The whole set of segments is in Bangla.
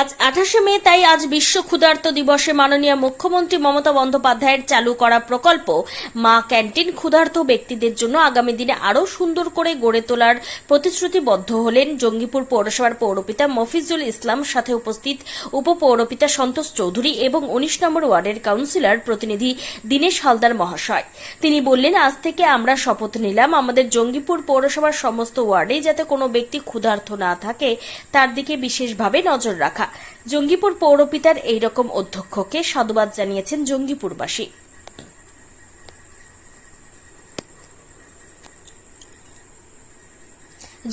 আজ আঠাশে মে, তাই আজ বিশ্ব ক্ষুধার্ত দিবসে মাননীয় মুখ্যমন্ত্রী মমতা বন্দ্যোপাধ্যায়ের চালু করা প্রকল্প মা ক্যান্টিন ক্ষুধার্ত ব্যক্তিদের জন্য আগামী দিনে আরও সুন্দর করে গড়ে তোলার প্রতিশ্রুতিবদ্ধ হলেন জঙ্গিপুর পৌরসভার পৌরপিতা মফিজুল ইসলাম, সাথে উপস্থিত উপপৌরপিতা সন্তোষ চৌধুরী এবং উনিশ নম্বর ওয়ার্ডের কাউন্সিলর প্রতিনিধি দীনেশ হালদার মহাশয়। তিনি বললেন, আজ থেকে আমরা শপথ নিলাম। আমাদের জঙ্গিপুর পৌরসভার সমস্ত ওয়ার্ডে যাতে কোনো ব্যক্তি ক্ষুধার্ত না থাকে, তার দিকে বিশেষভাবে নজর রাখা জঙ্গিপুর পৌরপিতার এই রকম অধ্যক্ষকে সাধুবাদ জানিয়েছেন জঙ্গিপুরবাসী।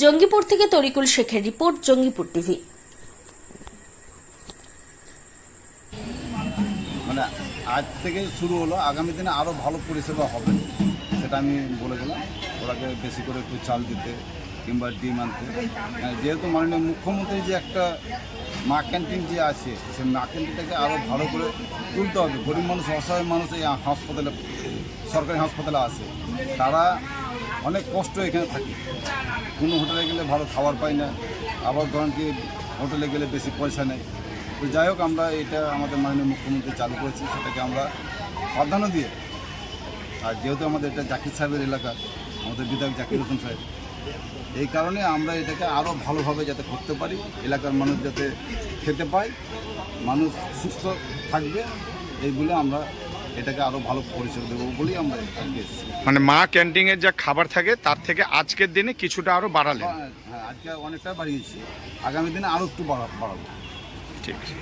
জঙ্গিপুর থেকে তরিকুল শেখের রিপোর্ট, জঙ্গিপুর টিভি। মানে আজ থেকে শুরু হলো, আগামী দিনে আরও ভালো পরিষেবা হবে, সেটা আমি বলে দিলাম ওরাকে বেশি করে একটু চাল দিতে কিংবা ডিম আনতে। যেহেতু মাননীয় মুখ্যমন্ত্রী যে একটা মা ক্যান্টিন যে আছে সেই মা ক্যান্টিনটাকে আরও ভালো করে তুলতে হবে। গরিব মানুষ, অসহায় মানুষ এই হাসপাতালে, সরকারি হাসপাতালে আসে তারা অনেক কষ্ট এখানে থাকে। কোনো হোটেলে গেলে ভালো খাবার পায় না। আবার ধরেন কি, হোটেলে গেলে বেশি পয়সা নেই তো যাই হোক, আমরা এটা আমাদের মাননীয় মুখ্যমন্ত্রী চালু করেছি, সেটাকে আমরা প্রাধান্য দিয়ে। আর যেহেতু আমাদের এটা জাকির সাহেবের এলাকা, আমাদের বিধায়ক জাকির হোসেন সাহেব এই কারণে আমরা এটাকে আরও ভালোভাবে যাতে করতে পারি এলাকার মানুষ যাতে খেতে পায় মানুষ সুস্থ থাকবে এইগুলো আমরা এটাকে আরও ভালো পরিচয় দেবো বলেই আমরা মানে মা ক্যান্টিনের যা খাবার থাকে তার থেকে আজকের দিনে কিছুটা আরও বাড়ালেন। হ্যাঁ আজকে অনেকটা বাড়িয়েছি। আগামী দিনে আরও একটু বাড়া- বাড়াবো। ঠিক আছে।